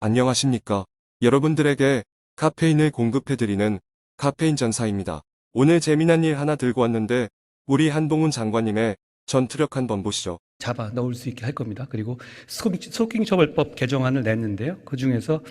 안녕하십니까. 여러분들에게 카페인을 공급해드리는 카페인 전사입니다. 오늘 재미난 일 하나 들고 왔는데 우리 한동훈 장관님의 전투력 한번 보시죠. 잡아 넣을 수 있게 할 겁니다. 그리고 스토킹, 처벌법 개정안을 냈는데요. 그 중에서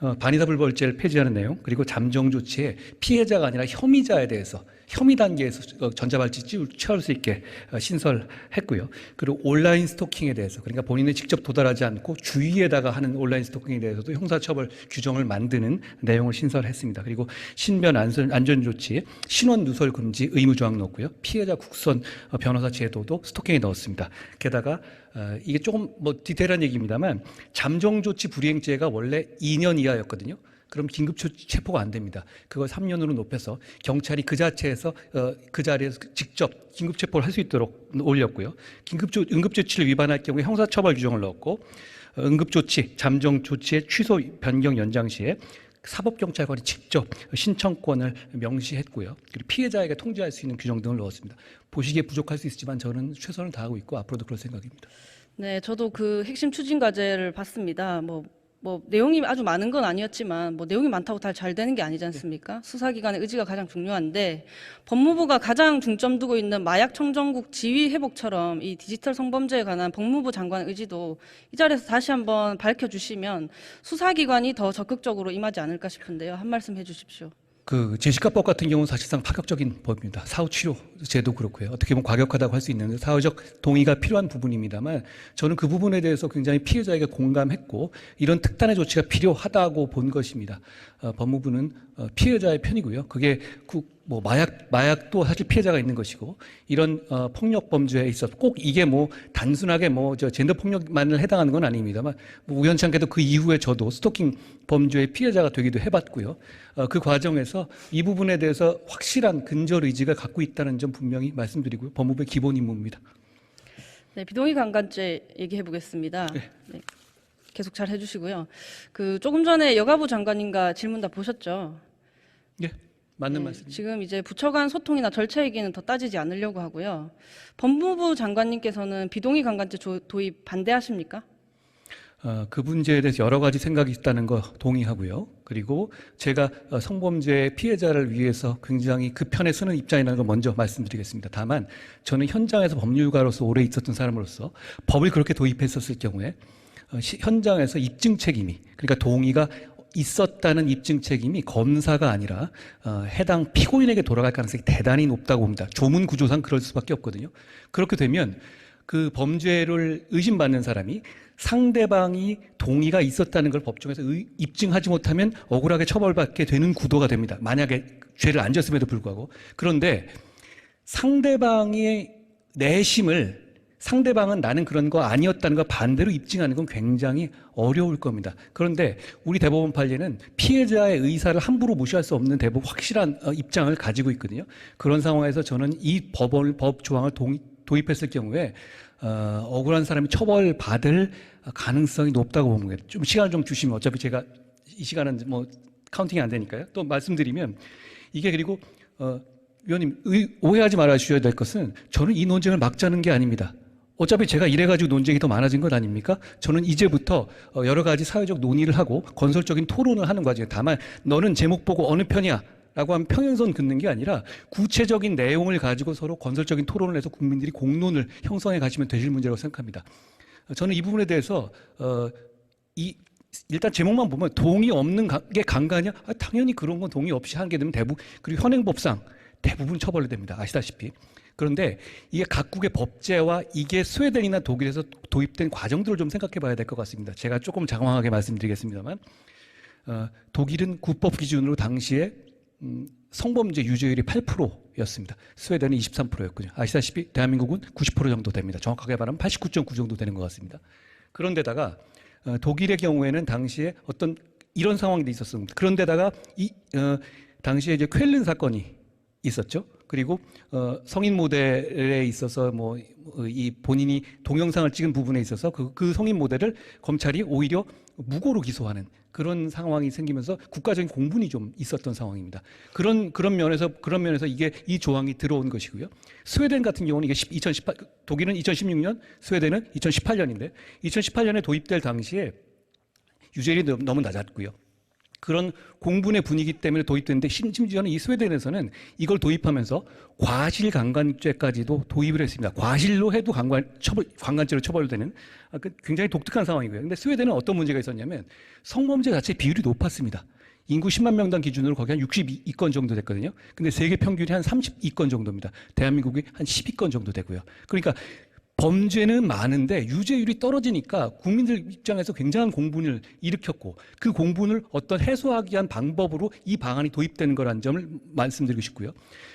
어, 반의사불벌죄를 폐지하는 내용, 그리고 잠정 조치에 피해자가 아니라 혐의자에 대해서 혐의 단계에서 어, 전자발찌 찌- 취할 수 있게 어, 신설했고요. 그리고 온라인 스토킹에 대해서, 그러니까 본인이 직접 도달하지 않고 주위에다가 하는 온라인 스토킹에 대해서도 형사처벌 규정을 만드는 내용을 신설했습니다. 그리고 신변 안전, 안전 조치, 신원 누설 금지 의무 조항 넣었고요. 피해자 국선 어, 변호사 제도도 스토킹에 넣었습니다. 게다가 어, 이게 조금 뭐 디테일한 얘기입니다만 잠정 조치 불이행죄가 원래 2년 이하였거든요. 그럼 긴급 체포가 안 됩니다. 그걸 3년으로 높여서 경찰이 그 자체에서 어, 그 자리에서 직접 긴급 체포를 할 수 있도록 올렸고요. 긴급 조 응급 조치를 위반할 경우에 형사 처벌 규정을 넣었고 어, 응급 조치 잠정 조치의 취소 변경 연장 시에 사법경찰관이 직접 신청권을 명시했고요. 그리고 피해자에게 통지할 수 있는 규정 등을 넣었습니다. 보시기에 부족할 수 있지만 저는 최선을 다하고 있고 앞으로도 그럴 생각입니다. 네, 저도 그 핵심 추진 과제를 봤습니다. 뭐, 뭐 내용이 아주 많은 건 아니었지만 뭐 내용이 많다고 다 잘 되는 게 아니지 않습니까? 수사기관의 의지가 가장 중요한데 법무부가 가장 중점 두고 있는 마약 청정국 지휘 회복처럼 이 디지털 성범죄에 관한 법무부 장관의 의지도 이 자리에서 다시 한번 밝혀주시면 수사기관이 더 적극적으로 임하지 않을까 싶은데요. 한 말씀 해주십시오. 그 제시카법 같은 경우는 사실상 파격적인 법입니다. 사후 치료 제도 그렇고요. 어떻게 보면 과격하다고 할 수 있는데 사회적 동의가 필요한 부분입니다만 저는 그 부분에 대해서 굉장히 피해자에게 공감했고 이런 특단의 조치가 필요하다고 본 것입니다. 어, 법무부는 어, 피해자의 편이고요. 그게 구- 뭐 마약 마약도 사실 피해자가 있는 것이고 이런 어, 폭력 범죄에 있어서 꼭 이게 뭐 단순하게 뭐 저 젠더 폭력만을 해당하는 건 아닙니다만 뭐 우연찮게도 그 이후에 저도 스토킹 범죄의 피해자가 되기도 해봤고요. 어, 그 과정에서 이 부분에 대해서 확실한 근절 의지가 갖고 있다는 점 분명히 말씀드리고요. 법무부의 기본 임무입니다. 네, 비동의 강간죄 얘기해 보겠습니다. 네, 계속 잘 해주시고요. 그 조금 전에 여가부 장관님과 질문 다 보셨죠? 예, 맞는 네, 말씀입니다. 지금 이제 부처 간 소통이나 절차 얘기는 더 따지지 않으려고 하고요. 법무부 장관님께서는 비동의 강간죄 조- 도입 반대하십니까? 어, 그 문제에 대해서 여러 가지 생각이 있다는 거 동의하고요. 그리고 제가 어, 성범죄 피해자를 위해서 굉장히 그 편에 서는 입장이라는 걸 먼저 말씀드리겠습니다. 다만 저는 현장에서 법률가로서 오래 있었던 사람으로서 법을 그렇게 도입했었을 경우에 어, 시- 현장에서 입증 책임이 그러니까 동의가 있었다는 입증 책임이 검사가 아니라 어, 해당 피고인에게 돌아갈 가능성이 대단히 높다고 봅니다. 조문 구조상 그럴 수밖에 없거든요. 그렇게 되면 그 범죄를 의심받는 사람이 상대방이 동의가 있었다는 걸 법정에서 의- 입증하지 못하면 억울하게 처벌받게 되는 구도가 됩니다. 만약에 죄를 안 졌음에도 불구하고. 그런데 상대방의 내심을 상대방은 나는 그런 거 아니었다는 거 반대로 입증하는 건 굉장히 어려울 겁니다. 그런데 우리 대법원 판례는 피해자의 의사를 함부로 무시할 수 없는 대법 확실한 어, 입장을 가지고 있거든요. 그런 상황에서 저는 이 법원 법 조항을 동- 도입했을 경우에 어, 억울한 사람이 처벌받을 가능성이 높다고 봅니다. 좀 시간을 좀 주시면 어차피 제가 이 시간은 뭐 카운팅이 안 되니까요. 또 말씀드리면 이게 그리고 어, 위원님 의- 오해하지 말아 주셔야 될 것은 저는 이 논쟁을 막자는 게 아닙니다. 어차피 제가 이래가지고 논쟁이 더 많아진 것 아닙니까? 저는 이제부터 어, 여러 가지 사회적 논의를 하고 건설적인 토론을 하는 과정에 다만 너는 제목 보고 어느 편이야? 라고 하면 평행선 긋는 게 아니라 구체적인 내용을 가지고 서로 건설적인 토론을 해서 국민들이 공론을 형성해 가시면 되실 문제라고 생각합니다. 어, 저는 이 부분에 대해서 어, 이 일단 제목만 보면 동의 없는 가- 게 강간이야? 아, 당연히 그런 건 동의 없이 하게 되면 대부분 그리고 현행법상 대부분 처벌이 됩니다. 아시다시피. 그런데 이게 각국의 법제와 이게 스웨덴이나 독일에서 도입된 과정들을 좀 생각해 봐야 될 것 같습니다. 제가 조금 장황하게 말씀드리겠습니다만 어, 독일은 국법 기준으로 당시에 음, 성범죄 유죄율이 8%였습니다. 스웨덴은 23%였군요. 아시다시피 대한민국은 90% 정도 됩니다. 정확하게 말하면 89.9 정도 되는 것 같습니다. 그런데다가 어, 독일의 경우에는 당시에 어떤 이런 상황이 있었습니다. 그런데다가 이 어, 당시에 이제 쾰른 사건이 있었죠. 그리고 어, 성인 모델에 있어서 뭐 이 본인이 동영상을 찍은 부분에 있어서 그, 그 성인 모델을 검찰이 오히려 무고로 기소하는 그런 상황이 생기면서 국가적인 공분이 좀 있었던 상황입니다. 그런 그런 면에서 그런 면에서 이게 이 조항이 들어온 것이고요. 스웨덴 같은 경우는 이게 2018 독일은 2016년, 스웨덴은 2018년인데 2018년에 도입될 당시에 유죄율이 너무- 낮았고요. 그런 공분의 분위기 때문에 도입됐는데 심- 심지어는 이 스웨덴에서는 이걸 도입하면서 과실 강간죄까지도 도입을 했습니다. 과실로 해도 강간 처벌 강간죄로 처벌되는 아, 그 굉장히 독특한 상황이고요. 근데 스웨덴은 어떤 문제가 있었냐면 성범죄 자체 비율이 높았습니다. 인구 10만 명당 기준으로 거기 한 62건 정도 됐거든요. 근데 세계 평균이 한 32건 정도입니다. 대한민국이 한 12건 정도 되고요. 그러니까 범죄는 많은데 유죄율이 떨어지니까 국민들 입장에서 굉장한 공분을 일으켰고 그 공분을 어떤 해소하기 위한 방법으로 이 방안이 도입되는 거라는 점을 말씀드리고 싶고요.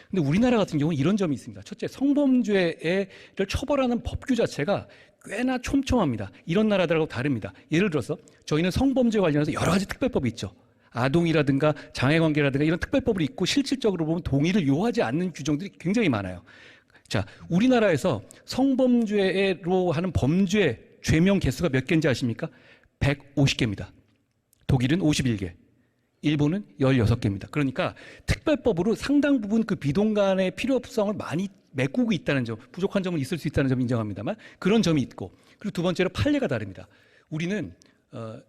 근데 우리나라 같은 경우는 이런 점이 있습니다. 첫째, 성범죄를 처벌하는 법규 자체가 꽤나 촘촘합니다. 이런 나라들하고 다릅니다. 예를 들어서 저희는 성범죄 관련해서 여러 가지 특별법이 있죠. 아동이라든가 장애관계라든가 이런 특별법을 있고 실질적으로 보면 동의를 요하지 않는 규정들이 굉장히 많아요. 자, 우리나라에서 성범죄로 하는 범죄 죄명 개수가 몇 개인지 아십니까? 150개입니다. 독일은 51개. 일본은 16개입니다. 그러니까 특별법으로 상당 부분 그 비동간의 필요성을 많이 메꾸고 있다는 점, 부족한 점은 있을 수 있다는 점 인정합니다만 그런 점이 있고 그리고 두 번째로 판례가 다릅니다. 우리는 어,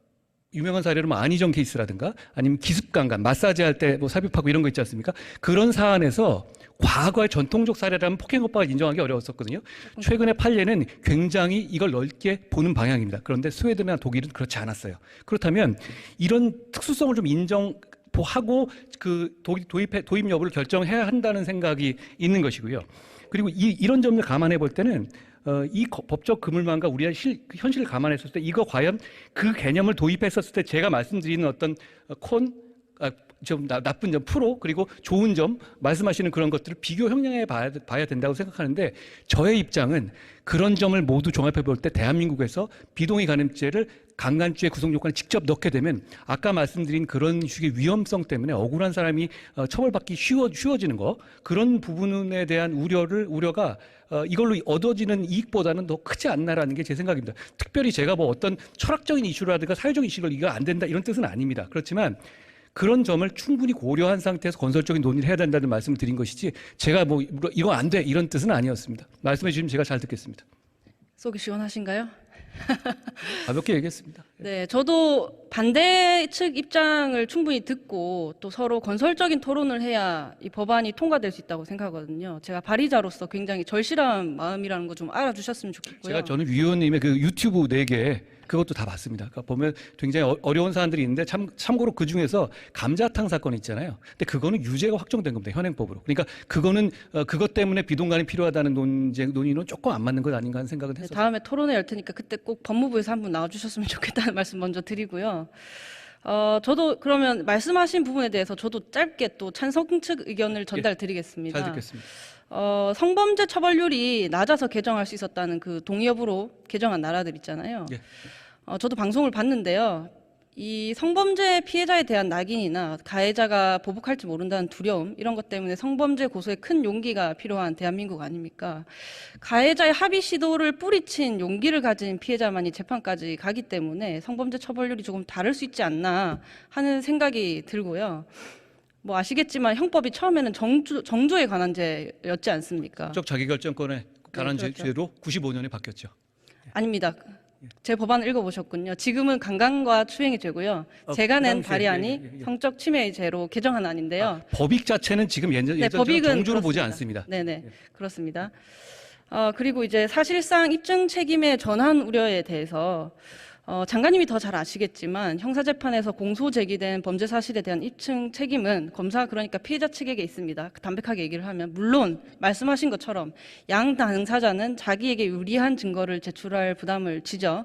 유명한 사례로 뭐 안희정 케이스라든가 아니면 기습강간, 마사지 할 때 뭐 삽입하고 이런 거 있지 않습니까? 그런 사안에서 과거의 전통적 사례라면 폭행업바가 인정하기 어려웠었거든요. 최근의 판례는 굉장히 이걸 넓게 보는 방향입니다. 그런데 스웨덴이나 독일은 그렇지 않았어요. 그렇다면 이런 특수성을 좀 인정 하고 그 도입, 도입, 도입 여부를 결정해야 한다는 생각이 있는 것이고요. 그리고 이, 이런 점을 감안해 볼 때는 어, 이 거- 법적 그물망과 우리의 실, 그 현실을 감안했을 때 이거 과연 그 개념을 도입했었을 때 제가 말씀드리는 어떤 어, 콘, 아, 좀 나, 나쁜 점, 프로 그리고 좋은 점 말씀하시는 그런 것들을 비교 형량해 봐야, 봐야 된다고 생각하는데 저의 입장은 그런 점을 모두 종합해 볼 때 대한민국에서 비동의 간음죄를 강간죄 구성 요건에 직접 넣게 되면 아까 말씀드린 그런 식의 위험성 때문에 억울한 사람이 어, 처벌받기 쉬워, 쉬워지는 거 그런 부분에 대한 우려를 우려가 어, 이걸로 얻어지는 이익보다는 더 크지 않나라는 게 제 생각입니다. 특별히 제가 뭐 어떤 철학적인 이슈라든가 사회적인 이슈를 이거 안 된다 이런 뜻은 아닙니다. 그렇지만 그런 점을 충분히 고려한 상태에서 건설적인 논의를 해야 된다는 말씀을 드린 것이지 제가 뭐 이거 안 돼 이런 뜻은 아니었습니다. 말씀해 주시면 제가 잘 듣겠습니다. 속이 시원하신가요? 가볍게 얘기했습니다. 네, 저도 반대 측 입장을 충분히 듣고 또 서로 건설적인 토론을 해야 이 법안이 통과될 수 있다고 생각하거든요. 제가 발의자로서 굉장히 절실한 마음이라는 거 좀 알아주셨으면 좋겠고요. 제가 저는 위원님의 그 유튜브 네개 그것도 다 봤습니다. 그러니까 보면 굉장히 어- 어려운 사안들이 있는데 참 참고로 그 중에서 감자탕 사건 있잖아요. 근데 그거는 유죄가 확정된 겁니다. 현행법으로. 그러니까 그거는 어, 그것 때문에 비동간이 필요하다는 논쟁 논의는 조금 안 맞는 것 아닌가 하는 생각은 네, 했어요. 다음에 토론회 열 테니까 그때 꼭 법무부에서 한분 나와주셨으면 좋겠다는 말씀 먼저 드리고요. 어, 저도 그러면 말씀하신 부분에 대해서 저도 짧게 또 찬성 측 의견을 전달 드리겠습니다. 잘 듣겠습니다. 어, 성범죄 처벌률이 낮아서 개정할 수 있었다는 그 동의 여부로 개정한 나라들 있잖아요. 예. 어, 저도 방송을 봤는데요. 이 성범죄 피해자에 대한 낙인이나 가해자가 보복할지 모른다는 두려움 이런 것 때문에 성범죄 고소에 큰 용기가 필요한 대한민국 아닙니까? 가해자의 합의 시도를 뿌리친 용기를 가진 피해자만이 재판까지 가기 때문에 성범죄 처벌률이 조금 다를 수 있지 않나 하는 생각이 들고요. 뭐 아시겠지만 형법이 처음에는 정주, 정조에 관한 죄였지 않습니까? 법적 자기결정권에 관한 네, 그렇죠. 죄로 95년에 바뀌었죠. 아닙니다. 제 법안을 읽어보셨군요. 지금은 강간과 추행이 죄고요. 어, 제가 낸 강간죄, 발의안이 예, 예, 예. 성적 침해의 죄로 개정한 안인데요. 아, 법익 자체는 지금 예전 네, 예전처럼 법익은 정조로 보지 그렇습니다. 않습니다. 네네 그렇습니다. 어, 그리고 이제 사실상 입증 책임의 전환 우려에 대해서 어, 장관님이 더 잘 아시겠지만 형사재판에서 공소 제기된 범죄 사실에 대한 입증 책임은 검사 그러니까 피해자 측에게 있습니다. 담백하게 얘기를 하면 물론 말씀하신 것처럼 양 당사자는 자기에게 유리한 증거를 제출할 부담을 지죠.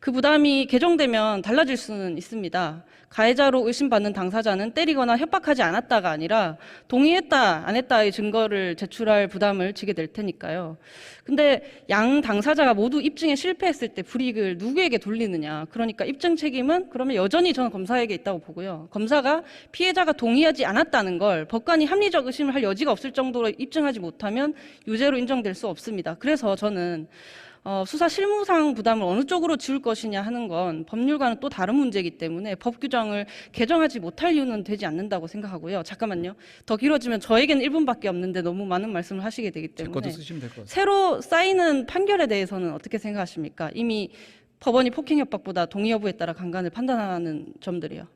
그 부담이 개정되면 달라질 수는 있습니다. 가해자로 의심받는 당사자는 때리거나 협박하지 않았다가 아니라 동의했다, 안 했다의 증거를 제출할 부담을 지게 될 테니까요. 근데 양 당사자가 모두 입증에 실패했을 때 불이익을 누구에게 돌리느냐. 그러니까 입증 책임은 그러면 여전히 저는 검사에게 있다고 보고요. 검사가 피해자가 동의하지 않았다는 걸 법관이 합리적 의심을 할 여지가 없을 정도로 입증하지 못하면 유죄로 인정될 수 없습니다. 그래서 저는 어, 수사 실무상 부담을 어느 쪽으로 지울 것이냐 하는 건 법률과는 또 다른 문제이기 때문에 법 규정을 개정하지 못할 이유는 되지 않는다고 생각하고요. 잠깐만요. 더 길어지면 저에게는 1분밖에 없는데 너무 많은 말씀을 하시게 되기 때문에 쓰시면 될것 같습니다. 새로 쌓이는 판결에 대해서는 어떻게 생각하십니까? 이미 법원이 폭행 협박보다 동의 여부에 따라 강간을 판단하는 점들이요.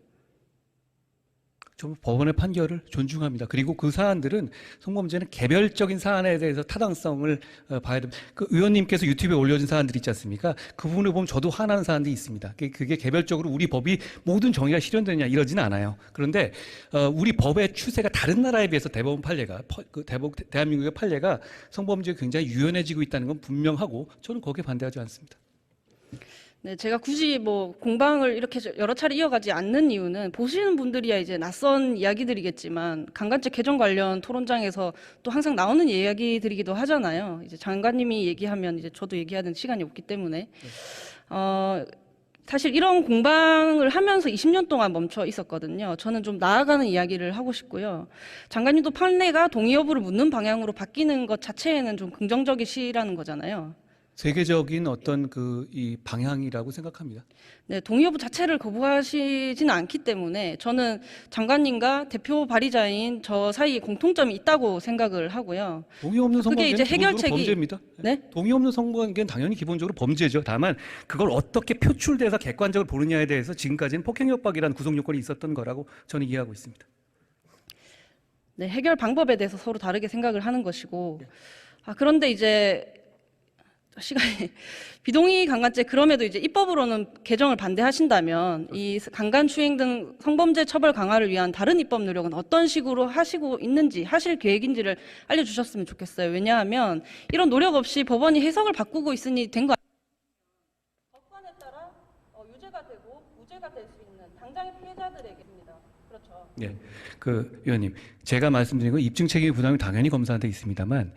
좀 법원의 판결을 존중합니다. 그리고 그 사안들은 성범죄는 개별적인 사안에 대해서 타당성을 어, 봐야 됩니다. 그 의원님께서 유튜브에 올려진 사안들 있지 않습니까? 그 부분을 보면 저도 화나는 사안들이 있습니다. 그게- 그게 개별적으로 우리 법이 모든 정의가 실현되느냐 이러지는 않아요. 그런데 어, 우리 법의 추세가 다른 나라에 비해서 대법원 판례가 퍼- 그 대법 대한민국의 판례가 성범죄가 굉장히 유연해지고 있다는 건 분명하고 저는 거기에 반대하지 않습니다. 네, 제가 굳이 뭐 공방을 이렇게 여러 차례 이어가지 않는 이유는 보시는 분들이야 이제 낯선 이야기들이겠지만 강간죄 개정 관련 토론장에서 또 항상 나오는 이야기들이기도 하잖아요. 이제 장관님이 얘기하면 이제 저도 얘기해야 되는 시간이 없기 때문에 어 사실 이런 공방을 하면서 20년 동안 멈춰 있었거든요. 저는 좀 나아가는 이야기를 하고 싶고요. 장관님도 판례가 동의 여부를 묻는 방향으로 바뀌는 것 자체에는 좀 긍정적이시라는 거잖아요. 세계적인 어떤 그 이 방향이라고 생각합니다. 네, 동의 여부 자체를 거부하시지는 않기 때문에 저는 장관님과 대표 발의자인 저 사이에 공통점이 있다고 생각을 하고요. 동의 없는 그게 성관계는 이제 기본적으로 해결책이- 범죄입니다. 네? 동의 없는 성관계는 당연히 기본적으로 범죄죠. 다만 그걸 어떻게 표출돼서 객관적으로 보느냐에 대해서 지금까지는 폭행협박이라는 구성 요건이 있었던 거라고 저는 이해하고 있습니다. 네, 해결 방법에 대해서 서로 다르게 생각을 하는 것이고. 아, 그런데 이제 시간이 비동의 강간죄 그럼에도 이제 입법으로는 개정을 반대하신다면 이 강간 추행 등 성범죄 처벌 강화를 위한 다른 입법 노력은 어떤 식으로 하시고 있는지 하실 계획인지를 알려주셨으면 좋겠어요. 왜냐하면 이런 노력 없이 법원이 해석을 바꾸고 있으니 된 거. 법관에 따라 어, 유죄가 되고 무죄가 될 수 있는 당장의 피해자들에게입니다. 그렇죠. 예, 그 의원님, 제가 말씀드린 건 입증 책임의 부담이 당연히 검사한테 있습니다만,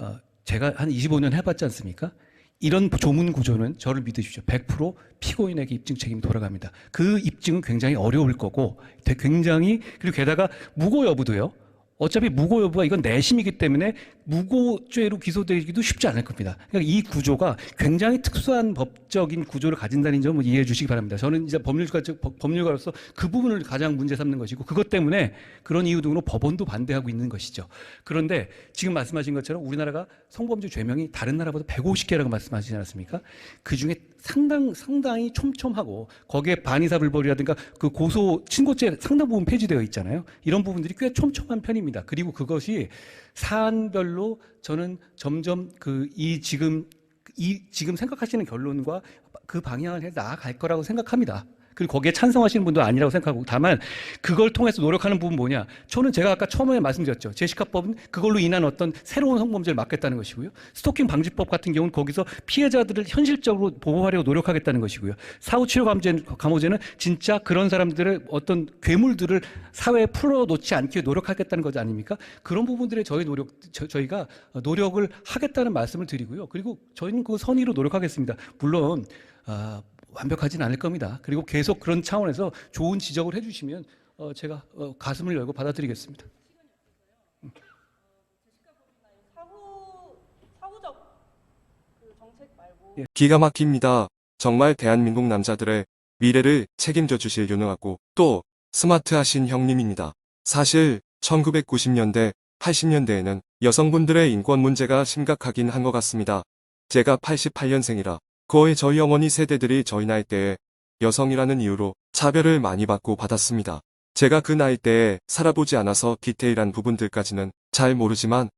어, 제가 한 25년 해봤지 않습니까? 이런 조문 구조는 저를 믿으십시오. 100% 피고인에게 입증 책임이 돌아갑니다. 그 입증은 굉장히 어려울 거고, 되- 굉장히 그리고 게다가 무고 여부도요. 어차피 무고 여부가 이건 내심이기 때문에 무고죄로 기소되기도 쉽지 않을 겁니다. 그러니까 이 구조가 굉장히 특수한 법적인 구조를 가진다는 점을 이해해 주시기 바랍니다. 저는 이제 법률가, 법- 법률가로서 그 부분을 가장 문제 삼는 것이고 그것 때문에 그런 이유 등으로 법원도 반대하고 있는 것이죠. 그런데 지금 말씀하신 것처럼 우리나라가 성범죄 죄명이 다른 나라보다 150개라고 말씀하시지 않았습니까? 그 중에 상당, 상당히 촘촘하고 거기에 반의사불벌이라든가 그 고소, 친고죄 상당 부분 폐지되어 있잖아요. 이런 부분들이 꽤 촘촘한 편입니다. 그리고 그것이 사안별로 저는 점점 그 이 지금 이 지금 생각하시는 결론과 그 방향을 해 나아갈 거라고 생각합니다. 그리고 거기에 찬성하시는 분도 아니라고 생각하고 다만 그걸 통해서 노력하는 부분 뭐냐? 저는 제가 아까 처음에 말씀드렸죠. 제시카법은 그걸로 인한 어떤 새로운 성범죄를 막겠다는 것이고요. 스토킹 방지법 같은 경우는 거기서 피해자들을 현실적으로 보호하려고 노력하겠다는 것이고요. 사후 치료 감제, 감호제는 진짜 그런 사람들의 어떤 괴물들을 사회에 풀어놓지 않게 노력하겠다는 것 아닙니까? 그런 부분들에 저희 노력, 저, 저희가 노력을 하겠다는 말씀을 드리고요. 그리고 저희는 그 선의로 노력하겠습니다. 물론 아, 완벽하진 않을 겁니다. 그리고 계속 그런 차원에서 좋은 지적을 해주시면 어, 제가 어, 가슴을 열고 받아들이겠습니다. 사후적 그 말고 기가 막힙니다. 정말 대한민국 남자들의 미래를 책임져 주실 유능하고 또 스마트하신 형님입니다. 사실 1990년대, 80년대에는 여성분들의 인권 문제가 심각하긴 한 것 같습니다. 제가 88년생이라 거의 저희 어머니 세대들이 저희 나이 때에 여성이라는 이유로 차별을 많이 받고 받았습니다. 제가 그 나이 때에 살아보지 않아서 디테일한 부분들까지는 잘 모르지만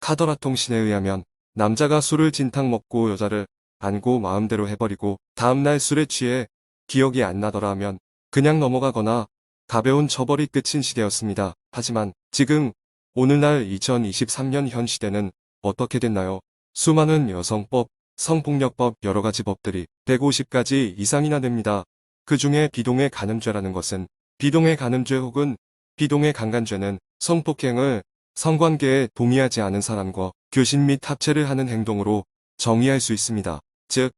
카더라 통신에 의하면 남자가 술을 진탕 먹고 여자를 안고 마음대로 해버리고 다음날 술에 취해 기억이 안 나더라 하면 그냥 넘어가거나 가벼운 처벌이 끝인 시대였습니다. 하지만 지금 오늘날 2023년 현 시대는 어떻게 됐나요? 수많은 여성법, 성폭력법 여러 가지 법들이 150가지 이상이나 됩니다. 그 중에 비동의 간음죄라는 것은 비동의 간음죄 혹은 비동의 강간죄는 성폭행을 성관계에 동의하지 않은 사람과 교신 및 합체를 하는 행동으로 정의할 수 있습니다. 즉,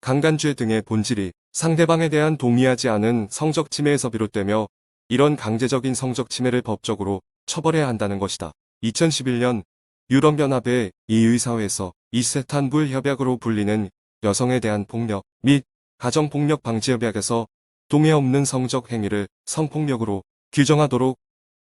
강간죄 등의 본질이 상대방에 대한 동의하지 않은 성적 침해에서 비롯되며 이런 강제적인 성적 침해를 법적으로 처벌해야 한다는 것이다. 2011년 유럽연합의 이의사회에서 이스탄불 협약으로 불리는 여성에 대한 폭력 및 가정폭력 방지 협약에서 동의 없는 성적 행위를 성폭력으로 규정하도록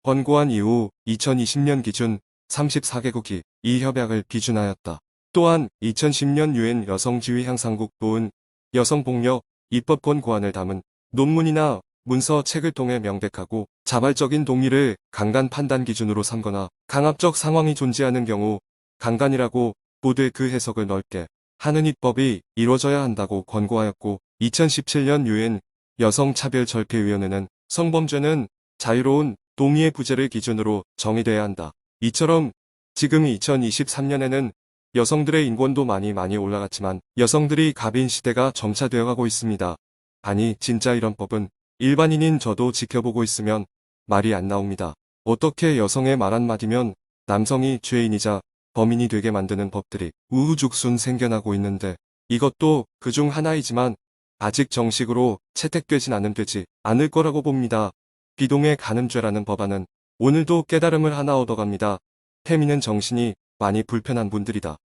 권고한 이후 2020년 기준 34개국이 이 협약을 비준하였다. 또한 2010년 유엔 여성지위 향상국 도은 여성폭력, 입법 권 고안을 담은 논문이나 문서 책을 통해 명백하고 자발적인 동의를 강간 판단 기준으로 삼거나 강압적 상황이 존재하는 경우 강간이라고 보되 그 해석을 넓게 하는 입법이 이루어져야 한다고 권고하였고 2017년 유엔 여성차별절폐위원회는 성범죄는 자유로운 동의의 부재를 기준으로 정의돼야 한다. 이처럼 지금 2023년에는 여성들의 인권도 많이 많이 올라갔지만 여성들이 갑인 시대가 점차 되어가고 있습니다. 아니 진짜 이런 법은 일반인인 저도 지켜보고 있으면 말이 안 나옵니다. 어떻게 여성의 말 한마디면 남성이 죄인이자 범인이 되게 만드는 법들이 우후죽순 생겨나고 있는데 이것도 그중 하나이지만 아직 정식으로 채택되진 않은 되지 않을 거라고 봅니다. 비동의 가늠죄라는 법안은 오늘도 깨달음을 하나 얻어갑니다. 페미는 정신이 많이 불편한 분들이다.